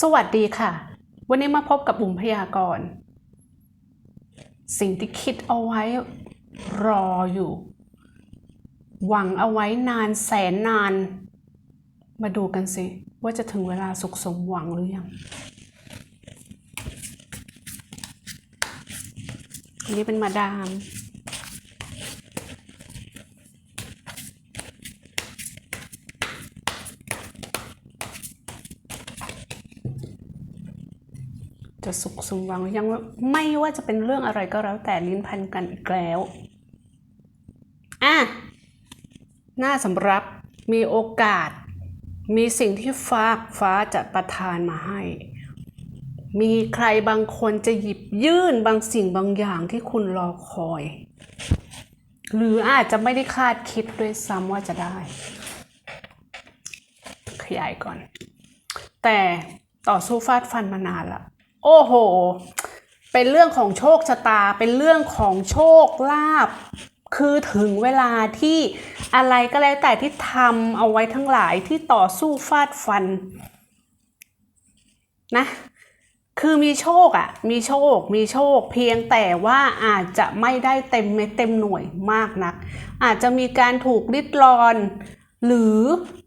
สวัสดีค่ะ วันนี้มาพบกับบุ๋มพยากรณ์สิ่งที่คิดเอาไว้รออยู่ หวังเอาไว้นานแสนนาน มาดูกันสิ ว่าจะถึงเวลาสุขสมหวังหรือยังอันนี้เป็นมาดาม จะสุขสมหวังหรือยังไม่ว่าจะเป็นเรื่องอะไรก็แล้วแต่ลิ้นพันกันอีกแล้ว อะน่าสำรับมีโอกาส มีสิ่งที่ฟ้าฟ้าจะประทานมาให้ มีใครบางคนจะหยิบยื่นบางสิ่งบางอย่างที่คุณรอคอย หรืออาจจะไม่ได้คาดคิดด้วยซ้ำว่าจะได้ ขยายก่อน แต่ต่อสู้ฟาดฟันมานานละ โอ้โห เป็นเรื่องของโชคชะตา เป็นเรื่องของโชคลาภคือถึงเวลาที่อะไรก็แล้วแต่ที่ทำเอาไว้ทั้งหลายที่ต่อสู้ฟาดฟันนะคือมีโชคอะ่ะ มีโชค มีโชค เพียงแต่ว่าอาจจะไม่ได้เต็มเม็ดเต็มหน่วยมากนัก อาจจะมีการถูกริดรอน หรือ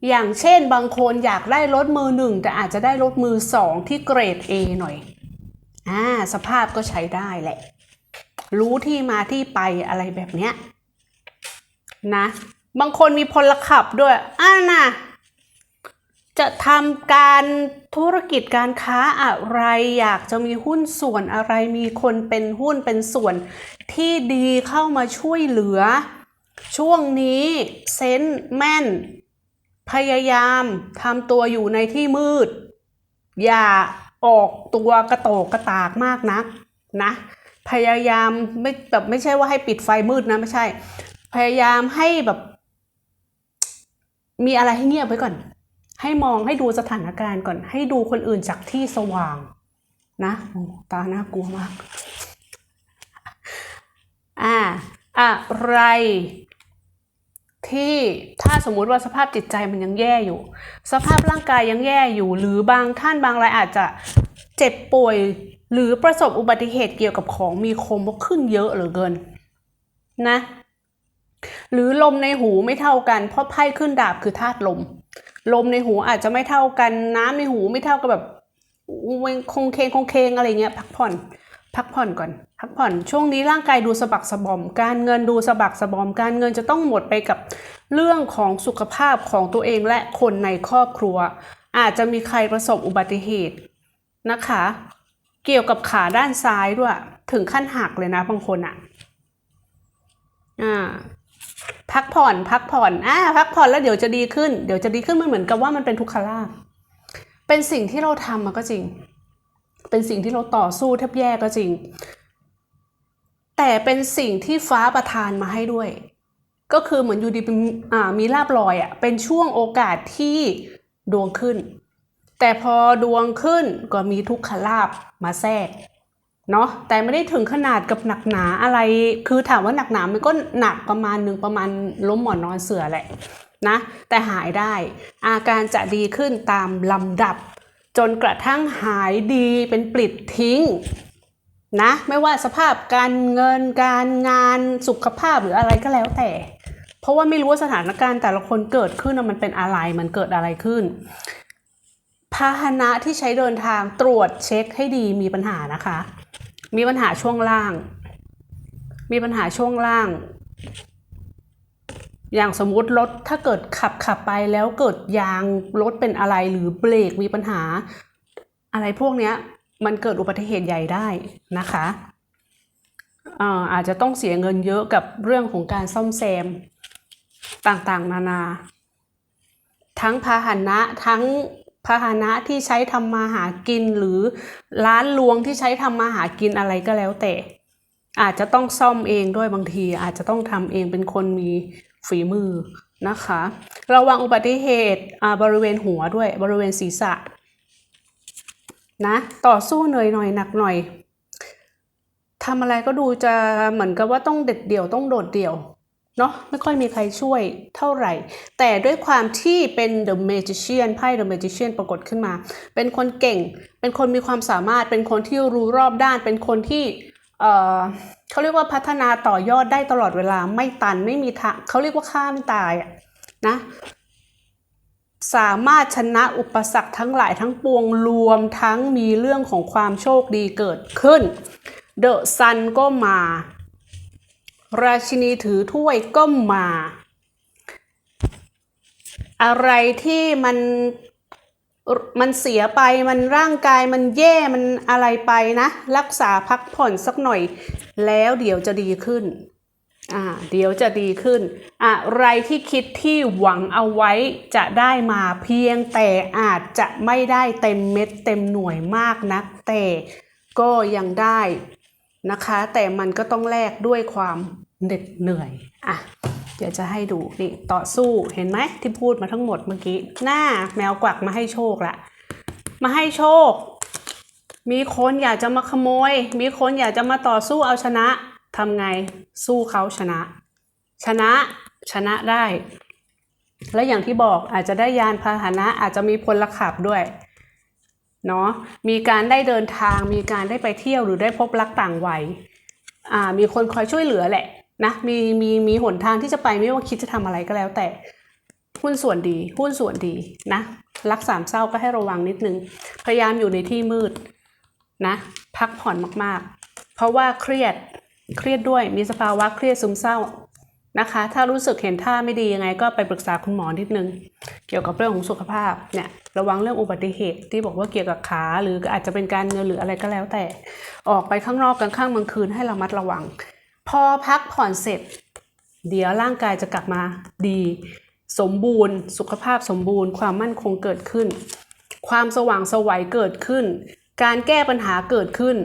อย่างเช่นบางคนอยากได้รถมือหนึ่งแต่อาจจะได้รถมือสองที่เกรด A หน่อย อ่าสภาพก็ใช้ได้แหละ รู้ที่มาที่ไปอะไรแบบเนี้ยนะ บางคนมีพลขับด้วยอ่านะจะทำการธุรกิจการค้าอะไรอยากจะมีหุ้นส่วนอะไรมีคนเป็นหุ้นเป็นส่วนที่ดีเข้ามาช่วยเหลือ ช่วงนี้เซนแม่น พยายามทำตัวอยู่ในที่มืด อย่า ออกตัวกระโตกกระตากมากนักนะ พยายามไม่แบบไม่ใช่ว่าให้ปิดไฟมืดนะไม่ใช่ พยายามให้แบบ มีอะไรให้เงียบไว้ก่อน ให้มองให้ดูสถานการณ์ก่อน ให้ดูคนอื่นจากที่สว่าง นะโอ้ตาน่ากลัวมาก อ่า อะไร ที่ถ้าสมมุติว่าสภาพจิตใจมันยังแย่อยู่ สภาพร่างกายยังแย่อยู่ หรือบางท่านบางรายอาจจะเจ็บป่วย หรือประสบอุบัติเหตุเกี่ยวกับของมีคมว่าขึ้นเยอะเหลือเกินนะ หรือลมในหูไม่เท่ากันเพราะไพ่ขึ้นดาบคือธาตุลม ลมในหูอาจจะไม่เท่ากัน น้ำในหูไม่เท่ากับแบบคงเคงคงเคงอะไรเงี้ยพักผ่อน พักผ่อนก่อนพักผ่อนช่วงนี้ร่างกายดูสะบักสะบอม การเงินดูสะบักสะบอม การเงินจะต้องหมดไปกับเรื่องของสุขภาพของตัวเองและคนในครอบครัว อาจจะมีใครประสบอุบัติเหตุนะคะ เกี่ยวกับขาด้านซ้ายด้วย ถึงขั้นหักเลยนะบางคนอะ่ะอ่าพักผ่อนพักผ่อนอ่าพักผ่อนแล้วเดี๋ยวจะดีขึ้น เดี๋ยวจะดีขึ้นมันเหมือนกับว่ามันเป็นทุกขลาภเป็นสิ่งที่เราทำมันก็จริง เป็นสิ่งที่เราต่อสู้แทบแย่ก็จริง แต่เป็นสิ่งที่ฟ้าประทานมาให้ด้วย ก็คือเหมือนอยู่ดีเป็นมีลาบลอยอะ่ะเป็นช่วงโอกาสที่ดวงขึ้น แต่พอดวงขึ้นก็มีทุกขลาบมาแทรกเนาะแต่ไม่ได้ถึงขนาดกับหนักหนาอะไร คือถามว่าหนักหนามันก็หนักประมาณหนึ่งประมาณล้มหมอนนอนเสือแหละนะ แต่หายได้ อาการจะดีขึ้นตามลำดับ จนกระทั่งหายดีเป็นปลิดทิ้งนะไม่ว่าสภาพการเงินการงานสุขภาพหรืออะไรก็แล้วแต่ เพราะว่าไม่รู้ว่าสถานการณ์แต่ละคนเกิดขึ้นมันเป็นอะไรมันเกิดอะไรขึ้น พาหนะที่ใช้เดินทางตรวจเช็คให้ดีมีปัญหานะคะ มีปัญหาช่วงล่าง มีปัญหาช่วงล่าง อย่างสมมติรถถ้าเกิดขับขับไปแล้วเกิดยางรถเป็นอะไรหรือเบรกมีปัญหา อะไรพวกเนี้ยมันเกิดอุบัติเหตุใหญ่ได้นะคะอาอาจจะต้องเสียเงินเยอะกับเรื่องของการซ่อมแซมต่างๆ นานา ทั้งพาหนะทั้งพาหนะที่ใช้ทำมาหากินหรือร้านลวงที่ใช้ทำมาหากินอะไรก็แล้วแต่ อาจจะต้องซ่อมเองด้วยบางที อาจจะต้องทำเองเป็นคนมี ฝีมือนะคะ ระวังอุบัติเหตุบริเวณหัวด้วยบริเวณศีรษะนะต่อสู้เหนื่อยหน่อยหนักหน่อยทำอะไรก็ดูจะเหมือนกับว่าต้องเด็ดเดี่ยวต้องโดดเดี่ยวเนาะไม่ค่อยมีใครช่วยเท่าไหร่ แต่ด้วยความที่เป็น The Magician ไพ่ The Magician ปรากฏขึ้นมา เป็นคนเก่ง เป็นคนมีความสามารถเป็นคนที่รู้รอบด้าน เป็นคนที่ เออเขาเรียกว่าพัฒนาต่อยอดได้ตลอดเวลาไม่ตันไม่มีทางเขาเรียกว่าข้ามตายนะสามารถชนะอุปสรรคทั้งหลายทั้งปวงรวมทั้งมีเรื่องของความโชคดีเกิดขึ้น เดอะซันก็มา ราชินีถือถ้วยก็มา อะไรที่มัน มันเสียไปมันร่างกายมันแย่มันอะไรไปนะ รักษาพักผ่อนสักหน่อย แล้วเดี๋ยวจะดีขึ้นอ่าเดี๋ยวจะดีขึ้น อะไรที่คิดที่หวังเอาไว้จะได้มาเพียงแต่อาจจะไม่ได้เต็มเม็ดเต็มหน่วยมากนัก แต่ก็ยังได้นะคะ แต่มันก็ต้องแลกด้วยความเหน็ดเหนื่อยอะ เดี๋ยวจะให้ดูนี่ต่อสู้เห็นไหมที่พูดมาทั้งหมดเมื่อกี้ หน้าแมวกวักมาให้โชคละมาให้โชค มีคนอยากจะมาขโมย มีคนอยากจะมาต่อสู้เอาชนะทำไงสู้เขาชนะ ชนะชนะได้ และอย่างที่บอกอาจจะได้ยานพาหนะอาจจะมีพลขับด้วยเนาะมีการได้เดินทางมีการได้ไปเที่ยวหรือได้พบรักต่างวัยมีคนคอยช่วยเหลือแหละ นะมีมีมีหนทางที่จะไปไม่ว่าคิดจะทำอะไรก็แล้วแต่ หุ้นส่วนดี หุ้นส่วนดีนะรักสามเศร้าก็ให้ระวังนิดนึง พยายามอยู่ในที่มืดนะ พักผ่อนมากๆ เพราะว่าเครียดเครียดด้วยมีสภาวะเครียดซึมเศร้านะคะ ถ้ารู้สึกเห็นท่าไม่ดียังไงก็ไปปรึกษาคุณหมอนิดนึง เกี่ยวกับเรื่องของสุขภาพเนี่ยระวังเรื่องอุบัติเหตุที่บอกว่าเกี่ยวกับขา หรืออาจจะเป็นการเงินหรืออะไรก็แล้วแต่ ออกไปข้างนอกกลางค่ำกลางคืนให้ระมัดระวัง พอพักผ่อนเสร็จ เดี๋ยวร่างกายจะกลับมาดี สมบูรณ์ สุขภาพสมบูรณ์ ความมั่นคงเกิดขึ้น ความสว่างสวัยเกิดขึ้น การแก้ปัญหาเกิดขึ้น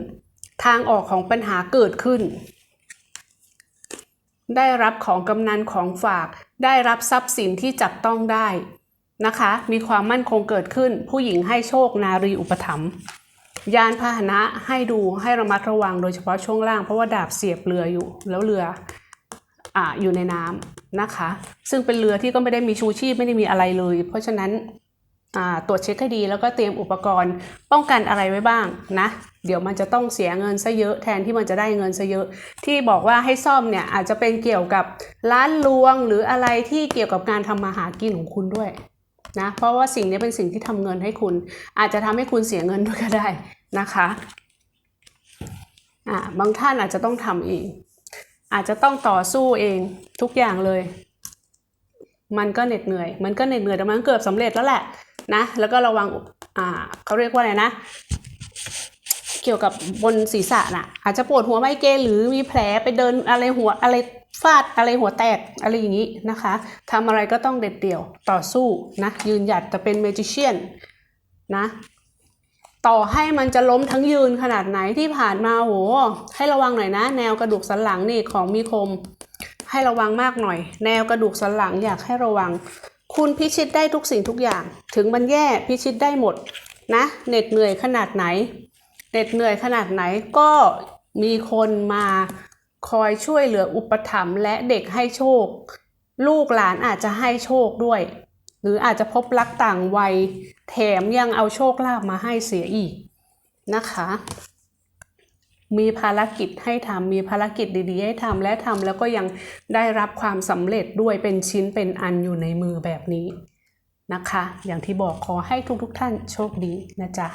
ทางออกของปัญหาเกิดขึ้น ได้รับของกำนันของฝาก ได้รับทรัพย์สินที่จับต้องได้นะคะ มีความมั่นคงเกิดขึ้น ผู้หญิงให้โชคนารีอุปถัมภ์ ยานพาหนะให้ดูให้ระมัดระวังโดยเฉพาะช่วงล่างเพราะว่าดาบเสียบเรืออยู่ แล้วเรืออ่าอยู่ในน้ำนะคะ ซึ่งเป็นเรือที่ก็ไม่ได้มีชูชีพไม่ได้มีอะไรเลย เพราะฉะนั้นตรวจเช็คให้ดีแล้วก็เตรียมอุปกรณ์ป้องกันอะไรไว้บ้างนะเดี๋ยวมันจะต้องเสียเงินซะเยอะแทนที่มันจะได้เงินซะเยอะ ที่บอกว่าให้ซ่อมเนี่ยอาจจะเป็นเกี่ยวกับร้านลวงหรืออะไรที่เกี่ยวกับการทำมาหากินของคุณด้วย นะเพราะว่าสิ่งนี้เป็นสิ่งที่ทำเงินให้คุณ อาจจะทำให้คุณเสียเงินด้วยก็ได้นะคะอ่าบางท่านอาจจะต้องทำเอง อาจจะต้องต่อสู้เองทุกอย่างเลย มันก็เหน็ดเหนื่อย มันก็เหน็ดเหนื่อยแต่มันเกือบสำเร็จแล้วแหละนะแล้วก็ระวังอ่าเขาเรียกว่าอะไรนะ เกี่ยวกับบนศีรษะน่ะอาจจะปวดหัวไมเกรนหรือมีแผลไปเดินอะไรหัวอะไร ฟาดอะไรหัวแตกอะไรอย่างนี้นะคะทำอะไรก็ต้องเด็ดเดี่ยวต่อสู้นะยืนหยัดจะเป็นเมจิเชียนนะต่อให้มันจะล้มทั้งยืนขนาดไหนที่ผ่านมาโหให้ระวังหน่อยนะ แนวกระดูกสันหลังนี่ของมีคม ให้ระวังมากหน่อย แนวกระดูกสันหลังอยากให้ระวัง คุณพิชิตได้ทุกสิ่งทุกอย่าง ถึงมันแย่พิชิตได้หมดนะเหน็ดเหนื่อยขนาดไหนเหน็ดเหนื่อยขนาดไหนก็มีคนมา คอยช่วยเหลืออุปถัมภ์และเด็กให้โชค ลูกหลานอาจจะให้โชคด้วย หรืออาจจะพบรักต่างวัย แถมยังเอาโชคลาภมาให้เสียอีกนะคะ มีภารกิจให้ทำมีภารกิจดีๆ ให้ทำและทำแล้วก็ยังได้รับความสำเร็จด้วยเป็นชิ้นเป็นอันอยู่ในมือแบบนี้นะคะ อย่างที่บอกขอให้ทุกๆท่านโชคดีนะจ๊ะ